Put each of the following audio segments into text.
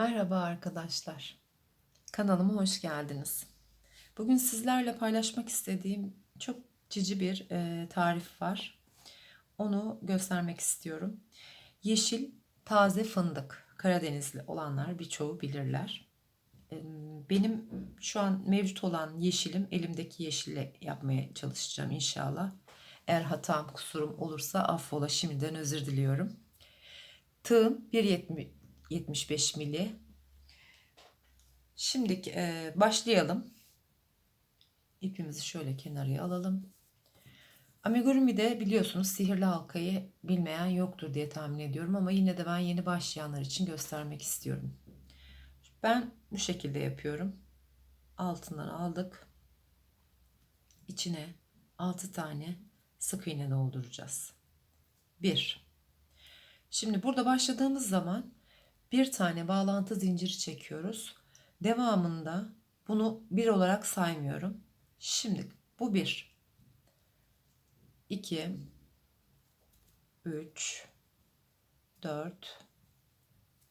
Merhaba arkadaşlar. Kanalıma hoş geldiniz. Bugün sizlerle paylaşmak istediğim çok cici bir e, tarif var. Onu göstermek istiyorum. Yeşil taze fındık. Karadenizli olanlar birçoğu bilirler. E, Benim şu an mevcut olan yeşilim elimdeki yeşille yapmaya çalışacağım inşallah. Eğer hatam kusurum olursa affola şimdiden özür diliyorum. Tığım 1.75 mili. Şimdi e, başlayalım. İpimizi şöyle kenarıya alalım. Amigurumi'de biliyorsunuz sihirli halkayı bilmeyen yoktur diye tahmin ediyorum ama yine de ben yeni başlayanlar için göstermek istiyorum. Ben bu şekilde yapıyorum. Altından aldık. İçine 6 tane sık iğne dolduracağız. 1 Şimdi burada başladığımız zaman bir tane bağlantı zinciri çekiyoruz. Devamında bunu bir olarak saymıyorum. Şimdi bu bir. 2 3 4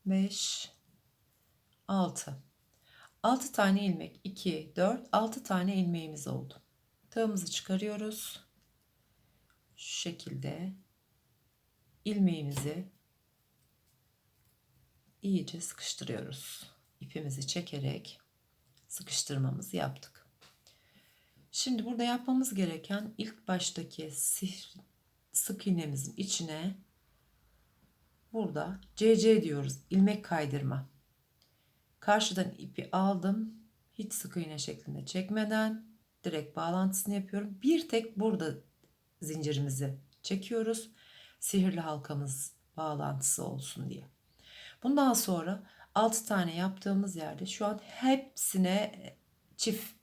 5 6 6 tane ilmek 2 4 6 tane ilmeğimiz oldu. Tığımızı çıkarıyoruz. Şu şekilde ilmeğimizi iyice sıkıştırıyoruz. İpimizi çekerek sıkıştırmamızı yaptık. Şimdi burada yapmamız gereken ilk baştaki sık iğnemizin içine burada CC diyoruz. ilmek kaydırma. Karşıdan ipi aldım. Hiç sık iğne şeklinde çekmeden direkt bağlantısını yapıyorum. Bir tek burada zincirimizi çekiyoruz. Sihirli halkamız bağlantısı olsun diye. Bundan sonra 6 tane yaptığımız yerde şu an hepsine çift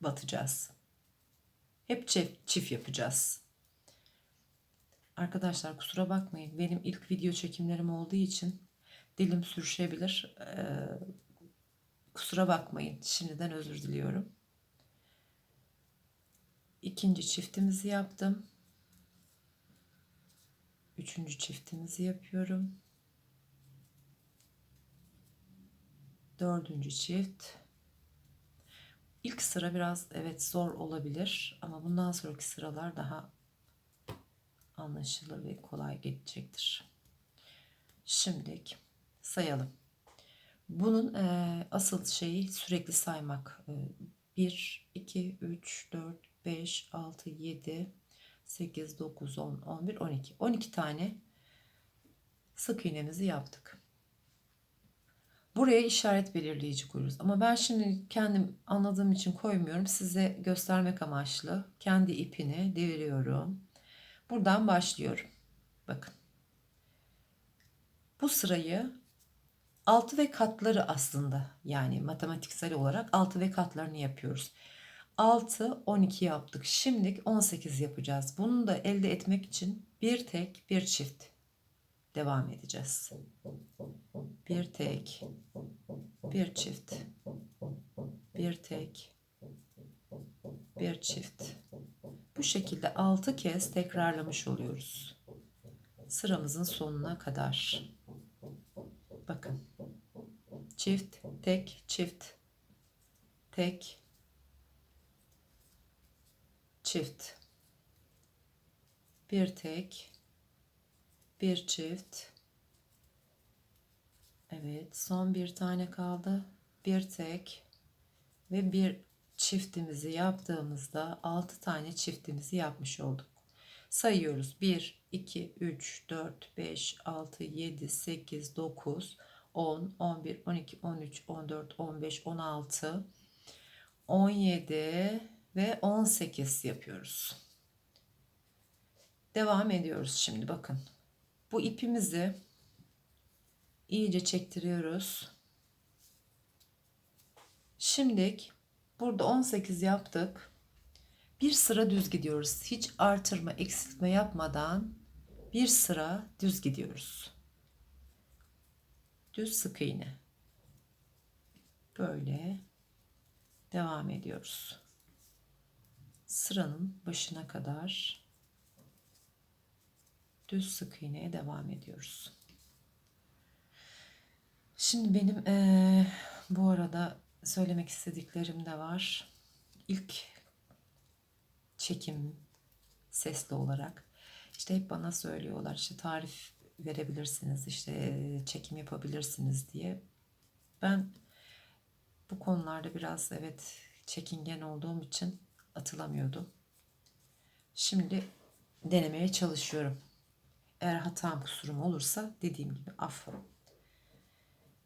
batacağız. Hep çift, çift yapacağız. Arkadaşlar kusura bakmayın. Benim ilk video çekimlerim olduğu için dilim sürüşebilir. Ee, kusura bakmayın. Şimdiden özür diliyorum. İkinci çiftimizi yaptım. Üçüncü çiftimizi yapıyorum. Dördüncü çift. İlk sıra biraz evet zor olabilir ama bundan sonraki sıralar daha anlaşılır ve kolay geçecektir. Şimdi sayalım. Bunun e, asıl şeyi sürekli saymak. E, 1, 2, 3, 4, 5, 6, 7, 8, 9, 10, 11, 12. 12 tane sık iğnemizi yaptık. Buraya işaret belirleyici koyuyoruz. Ama ben şimdi kendim anladığım için koymuyorum. Size göstermek amaçlı kendi ipini deviriyorum. Buradan başlıyorum. Bakın. Bu sırayı altı ve katları aslında yani matematiksel olarak altı ve katlarını yapıyoruz. 6, 12 yaptık. Şimdi 18 yapacağız. Bunu da elde etmek için bir tek bir çift devam edeceğiz. Bir tek, bir çift, bir tek, bir çift. Bu şekilde 6 kez tekrarlamış oluyoruz. Sıramızın sonuna kadar. Bakın. Çift, tek, çift, tek, çift. Bir tek, bir çift. Evet, son bir tane kaldı. Bir tek ve bir çiftimizi yaptığımızda 6 tane çiftimizi yapmış olduk. Sayıyoruz. 1 2 3 4 5 6 7 8 9 10 11 12 13 14 15 16 17 ve 18 yapıyoruz. Devam ediyoruz şimdi bakın. Bu ipimizi iyice çektiriyoruz. Şimdi burada 18 yaptık. Bir sıra düz gidiyoruz. Hiç artırma, eksiltme yapmadan bir sıra düz gidiyoruz. Düz sık iğne. Böyle devam ediyoruz. Sıranın başına kadar düz sık iğneye devam ediyoruz. Şimdi benim eee, bu arada söylemek istediklerim de var. İlk çekim sesli olarak işte hep bana söylüyorlar işte tarif verebilirsiniz işte çekim yapabilirsiniz diye. Ben bu konularda biraz evet çekingen olduğum için atılamıyordum. Şimdi denemeye çalışıyorum. Eğer hatam kusurum olursa dediğim gibi affola.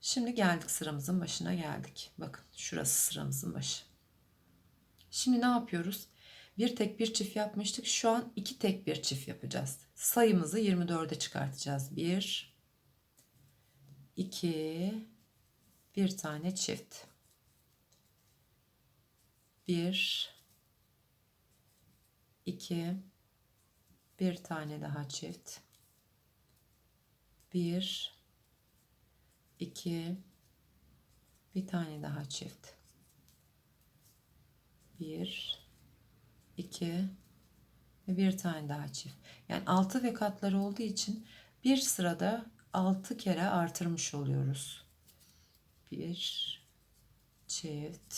Şimdi geldik sıramızın başına geldik. Bakın şurası sıramızın başı. Şimdi ne yapıyoruz? Bir tek bir çift yapmıştık. Şu an iki tek bir çift yapacağız. Sayımızı 24'e çıkartacağız. 1 2 bir tane çift. 1 2 bir tane daha çift. 1 2 bir tane daha çift. 1 2 ve bir tane daha çift. Yani 6 ve katları olduğu için bir sırada 6 kere artırmış oluyoruz. Bir çift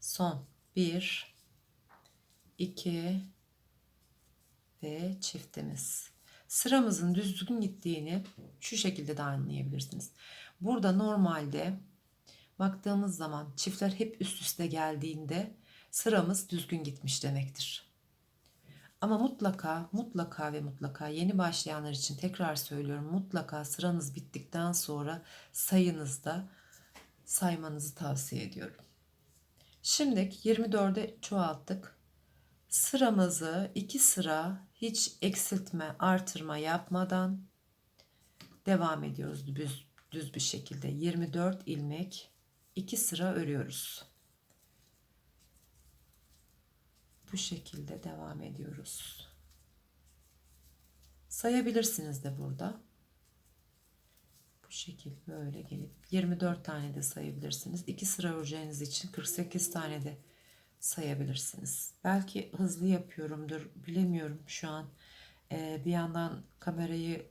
son 1 2 ve çiftimiz. Sıramızın düzgün gittiğini şu şekilde de anlayabilirsiniz. Burada normalde baktığımız zaman çiftler hep üst üste geldiğinde sıramız düzgün gitmiş demektir. Ama mutlaka mutlaka ve mutlaka yeni başlayanlar için tekrar söylüyorum mutlaka sıranız bittikten sonra sayınızda saymanızı tavsiye ediyorum. Şimdi 24'e çoğalttık. Sıramızı iki sıra hiç eksiltme, artırma yapmadan devam ediyoruz düz, düz bir şekilde. 24 ilmek iki sıra örüyoruz. Bu şekilde devam ediyoruz. Sayabilirsiniz de burada. Bu şekil böyle gelip 24 tane de sayabilirsiniz. 2 sıra öreceğiniz için 48 tane de sayabilirsiniz. Belki hızlı yapıyorumdur bilemiyorum şu an. Ee, bir yandan kamerayı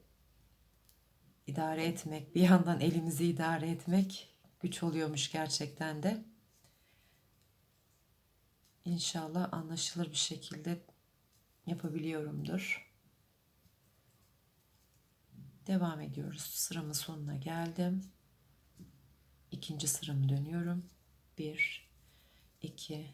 idare etmek, bir yandan elimizi idare etmek güç oluyormuş gerçekten de. İnşallah anlaşılır bir şekilde yapabiliyorumdur. Devam ediyoruz. Sıramın sonuna geldim. İkinci sıramı dönüyorum. 1 2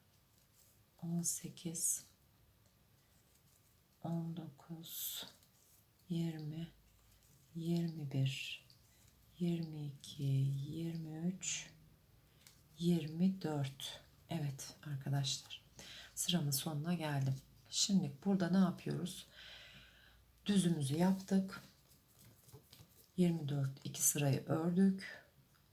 18 19 20 21 22 23 24 Evet arkadaşlar sıramın sonuna geldim. Şimdi burada ne yapıyoruz? Düzümüzü yaptık. 24 iki sırayı ördük.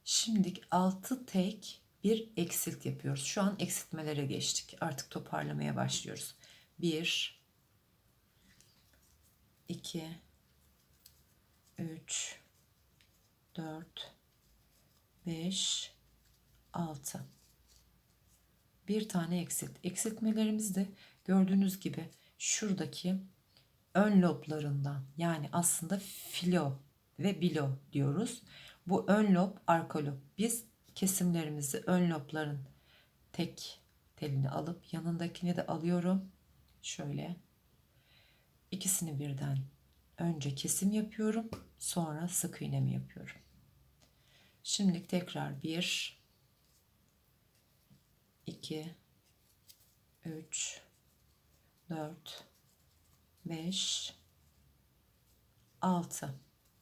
Şimdi 6 tek bir eksilt yapıyoruz. Şu an eksiltmelere geçtik. Artık toparlamaya başlıyoruz. 1 2 3 4 5 6 bir tane eksilt. Eksiltmelerimiz de gördüğünüz gibi şuradaki ön loblarından yani aslında filo ve bilo diyoruz. Bu ön lob, arka lob. Biz kesimlerimizi ön lobların tek telini alıp yanındakini de alıyorum. Şöyle ikisini birden önce kesim yapıyorum. Sonra sık iğnemi yapıyorum. Şimdi tekrar 1 2 3 4 5 6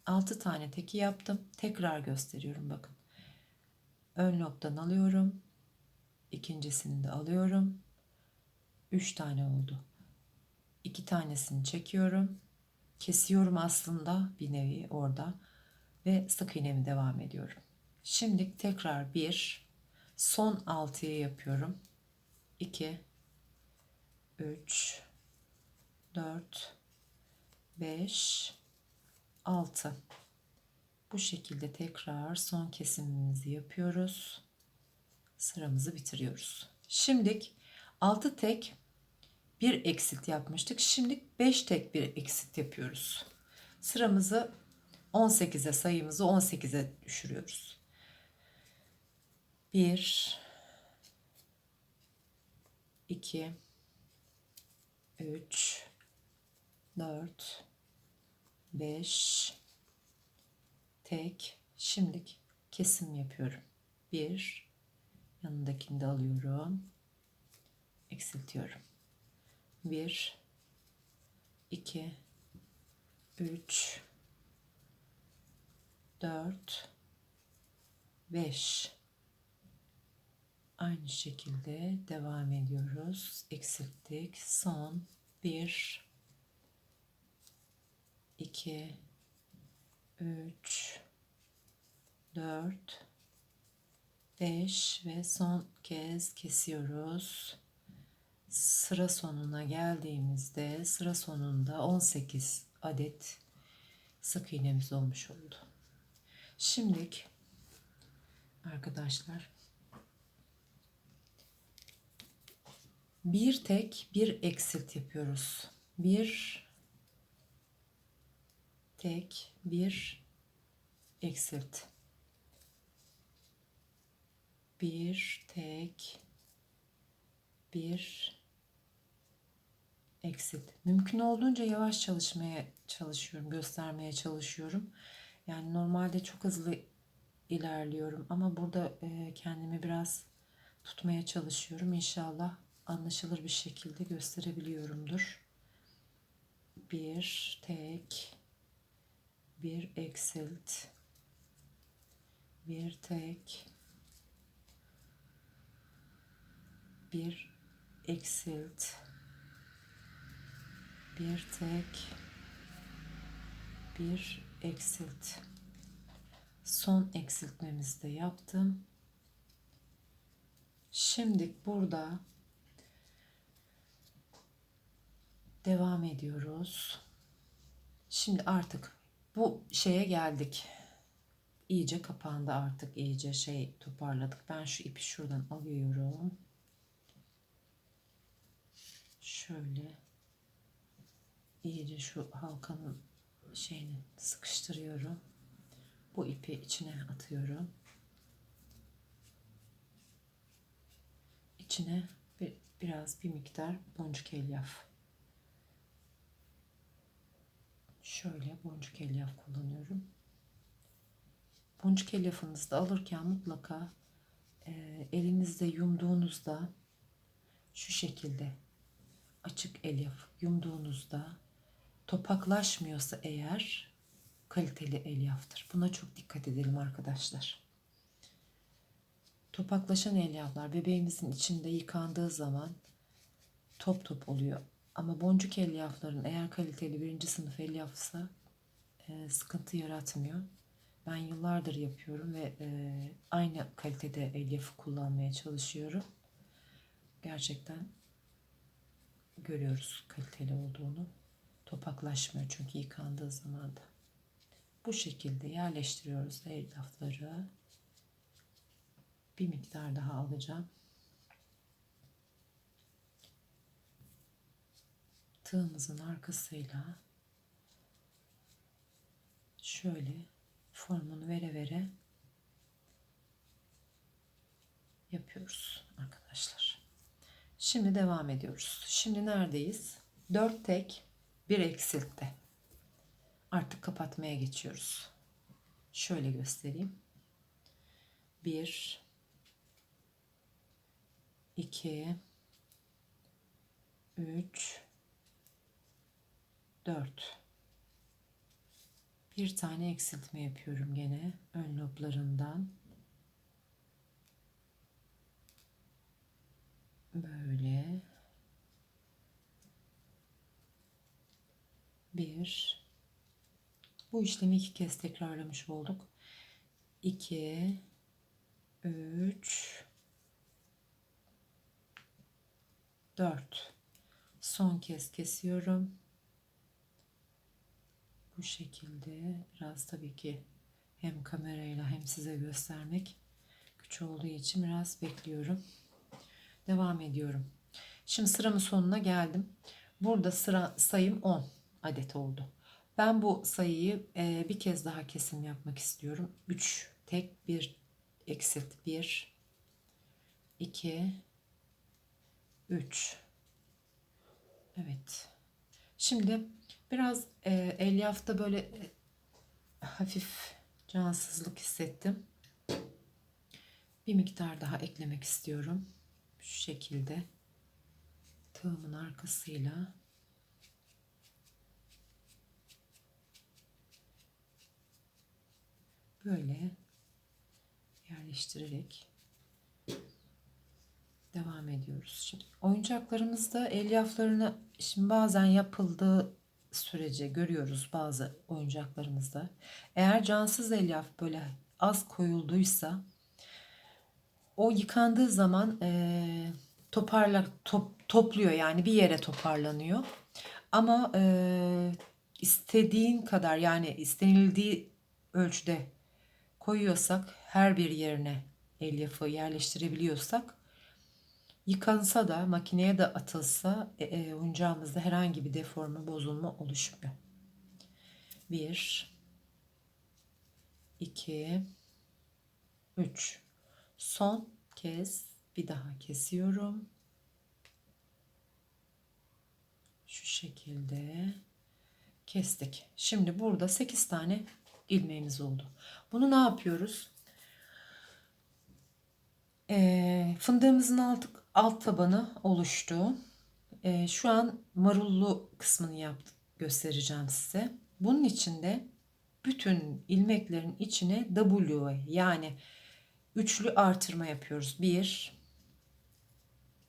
6 tane teki yaptım. Tekrar gösteriyorum bakın. Ön lobdan alıyorum. İkincisini de alıyorum. 3 tane oldu. 2 tanesini çekiyorum. Kesiyorum aslında bir nevi orada ve sık iğnemi devam ediyorum. Şimdi tekrar bir son 6'ya yapıyorum. 2 3 4 5 6 bu şekilde tekrar son kesimimizi yapıyoruz. Sıramızı bitiriyoruz. Şimdi 6 tek bir eksilt yapmıştık. Şimdi 5 tek bir eksilt yapıyoruz. Sıramızı 18'e sayımızı 18'e düşürüyoruz. 1 2 3 4 5 tek şimdilik kesim yapıyorum. 1 yanındakini de alıyorum. Eksiltiyorum. 1 2 3 4 5 aynı şekilde devam ediyoruz. Eksilttik. Son 1 2 3 4 5 ve son kez kesiyoruz. Sıra sonuna geldiğimizde sıra sonunda 18 adet sık iğnemiz olmuş oldu. Şimdilik arkadaşlar bir tek bir eksilt yapıyoruz. Bir tek bir eksilt. Bir tek bir eksilt. Mümkün olduğunca yavaş çalışmaya çalışıyorum, göstermeye çalışıyorum. Yani normalde çok hızlı ilerliyorum ama burada e, kendimi biraz tutmaya çalışıyorum. İnşallah anlaşılır bir şekilde gösterebiliyorumdur. Bir tek bir eksilt bir tek bir eksilt bir tek bir eksilt son eksiltmemizi de yaptım. Şimdi burada devam ediyoruz. Şimdi artık bu şeye geldik. İyice kapandı artık. iyice şey toparladık. Ben şu ipi şuradan alıyorum. Şöyle iyice şu halkanın şeyini sıkıştırıyorum. Bu ipi içine atıyorum. İçine bir, biraz bir miktar boncuk elyaf şöyle boncuk elyaf kullanıyorum. Boncuk elyafınızı da alırken mutlaka e, elinizde yumduğunuzda şu şekilde açık elyaf yumduğunuzda topaklaşmıyorsa eğer kaliteli elyaftır. Buna çok dikkat edelim arkadaşlar. Topaklaşan elyaflar bebeğimizin içinde yıkandığı zaman top top oluyor. Ama boncuk elyafların eğer kaliteli birinci sınıf elyafsa e, sıkıntı yaratmıyor. Ben yıllardır yapıyorum ve e, aynı kalitede elyafı kullanmaya çalışıyorum. Gerçekten görüyoruz kaliteli olduğunu. Topaklaşmıyor çünkü yıkandığı zaman da. Bu şekilde yerleştiriyoruz elyafları. Bir miktar daha alacağım. Tığımızın arkasıyla şöyle formunu vere vere yapıyoruz arkadaşlar. Şimdi devam ediyoruz. Şimdi neredeyiz? 4 tek bir eksiltte. Artık kapatmaya geçiyoruz. Şöyle göstereyim. 1 2 3 4 bir tane eksiltme yapıyorum gene ön loblarından. Böyle. Bir. Bu işlemi iki kez tekrarlamış olduk. 2 3 4 son kez kesiyorum bu şekilde biraz tabii ki hem kamerayla hem size göstermek güç olduğu için biraz bekliyorum. Devam ediyorum. Şimdi sıramın sonuna geldim. Burada sıra sayım 10 adet oldu. Ben bu sayıyı e, bir kez daha kesim yapmak istiyorum. 3 tek bir eksilt 1 2 3 Evet. Şimdi biraz e, elyafta böyle e, hafif cansızlık hissettim. Bir miktar daha eklemek istiyorum. Şu şekilde tığımın arkasıyla böyle yerleştirerek devam ediyoruz. Şimdi oyuncaklarımızda elyaflarını şimdi bazen yapıldığı sürece görüyoruz bazı oyuncaklarımızda. Eğer cansız elyaf böyle az koyulduysa o yıkandığı zaman e, toparla top, topluyor yani bir yere toparlanıyor. Ama e, istediğin kadar yani istenildiği ölçüde koyuyorsak her bir yerine elyafı yerleştirebiliyorsak yıkansa da makineye de atılsa e, e, oyuncağımızda herhangi bir deforme bozulma oluşmuyor. 1 2 3 son kez bir daha kesiyorum. Şu şekilde kestik. Şimdi burada 8 tane ilmeğimiz oldu. Bunu ne yapıyoruz? E, fındığımızın alt, alt tabanı oluştu. E, şu an marullu kısmını yaptım, göstereceğim size. Bunun içinde bütün ilmeklerin içine W yani üçlü artırma yapıyoruz. 1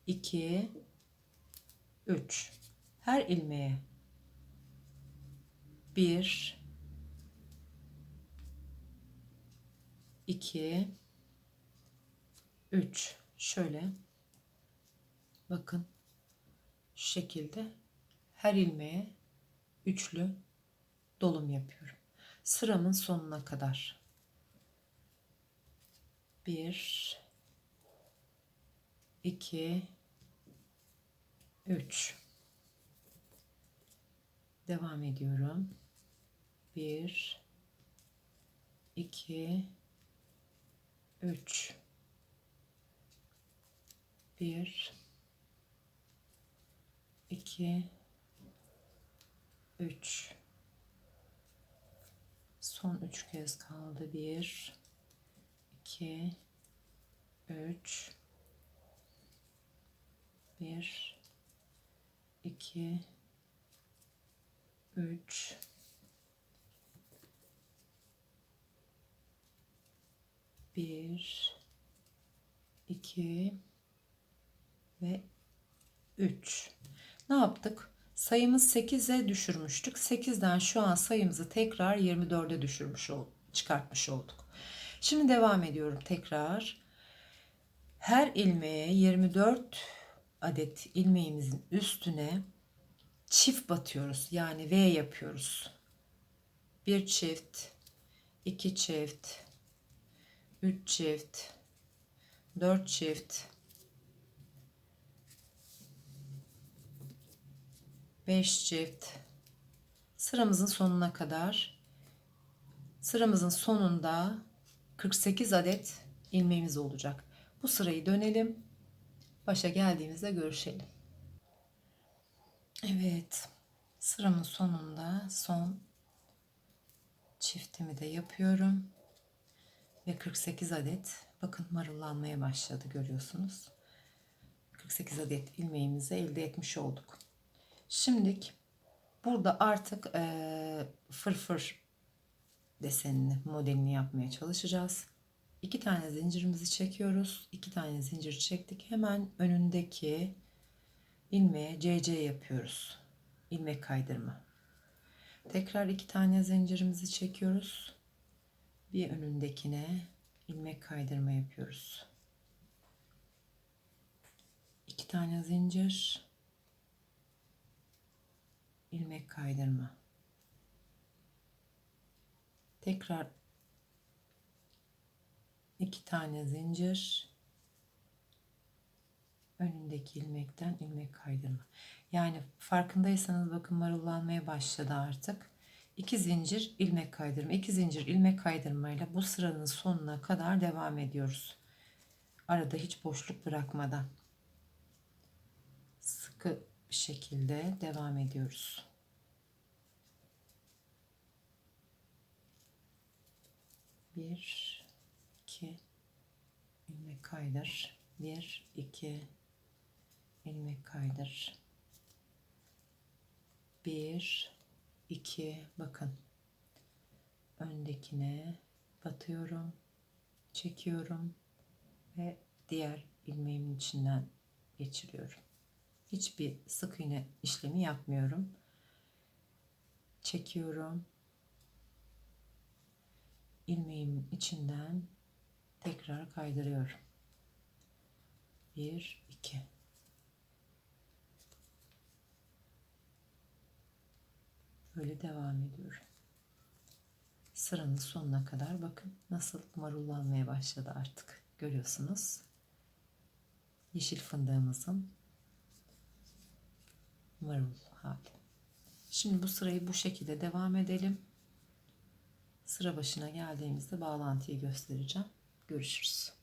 2 3 her ilmeğe 1 2 3 şöyle bakın şu şekilde her ilmeğe üçlü dolum yapıyorum. Sıramın sonuna kadar. 1 2 3 Devam ediyorum. 1 2 3 1 2 3 son 3 kez kaldı. 1 2 3 1 2 3 1 2 ve 3. Ne yaptık? Sayımız 8'e düşürmüştük. 8'den şu an sayımızı tekrar 24'e düşürmüş çıkartmış olduk. Şimdi devam ediyorum tekrar. Her ilmeğe 24 adet ilmeğimizin üstüne çift batıyoruz. Yani V yapıyoruz. Bir çift, iki çift, üç çift, dört çift, 5 çift sıramızın sonuna kadar sıramızın sonunda 48 adet ilmeğimiz olacak. Bu sırayı dönelim. Başa geldiğimizde görüşelim. Evet. Sıramın sonunda son çiftimi de yapıyorum. Ve 48 adet bakın marullanmaya başladı görüyorsunuz. 48 adet ilmeğimizi elde etmiş olduk. Şimdilik burada artık e, fırfır desenini, modelini yapmaya çalışacağız. İki tane zincirimizi çekiyoruz. İki tane zincir çektik. Hemen önündeki ilmeğe CC yapıyoruz. İlmek kaydırma. Tekrar iki tane zincirimizi çekiyoruz. Bir önündekine ilmek kaydırma yapıyoruz. İki tane zincir, ilmek kaydırma. Tekrar iki tane zincir, önündeki ilmekten ilmek kaydırma. Yani farkındaysanız bakın marullanmaya başladı artık. 2 zincir ilmek kaydırma, 2 zincir ilmek kaydırmayla bu sıranın sonuna kadar devam ediyoruz. Arada hiç boşluk bırakmadan. Sıkı bir şekilde devam ediyoruz. Bir, iki, ilmek kaydır. Bir, iki, ilmek kaydır. Bir, iki, bakın. Öndekine batıyorum, çekiyorum ve diğer ilmeğimin içinden geçiriyorum. Hiçbir sık iğne işlemi yapmıyorum. Çekiyorum. ilmeğimin içinden tekrar kaydırıyorum. Bir, iki. Böyle devam ediyorum. Sıranın sonuna kadar bakın nasıl marullanmaya başladı artık. Görüyorsunuz. Yeşil fındığımızın marul hali. Şimdi bu sırayı bu şekilde devam edelim. Sıra başına geldiğimizde bağlantıyı göstereceğim. Görüşürüz.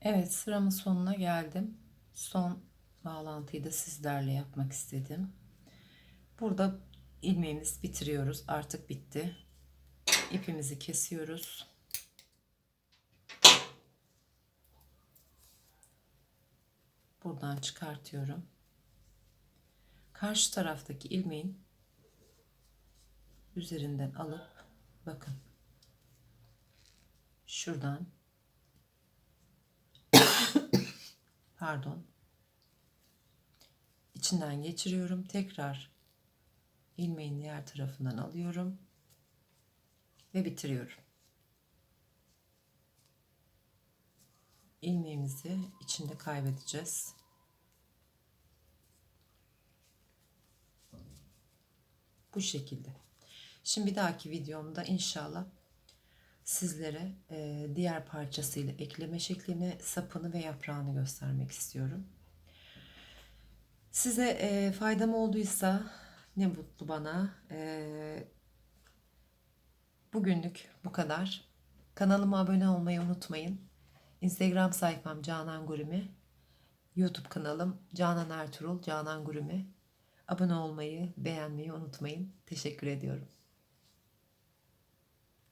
Evet sıramın sonuna geldim. Son bağlantıyı da sizlerle yapmak istedim. Burada ilmeğimiz bitiriyoruz. Artık bitti. İpimizi kesiyoruz. Buradan çıkartıyorum. Karşı taraftaki ilmeğin üzerinden alıp bakın. Şuradan pardon içinden geçiriyorum. Tekrar ilmeğin diğer tarafından alıyorum ve bitiriyorum. ilmeğimizi içinde kaybedeceğiz. Bu şekilde. Şimdi bir dahaki videomda inşallah sizlere e, diğer parçasıyla ekleme şeklini, sapını ve yaprağını göstermek istiyorum. Size e, faydam olduysa ne mutlu bana. E, bugünlük bu kadar. Kanalıma abone olmayı unutmayın. Instagram sayfam Canan Gurimi. YouTube kanalım Canan Ertuğrul Canan Gurimi. Abone olmayı, beğenmeyi unutmayın. Teşekkür ediyorum.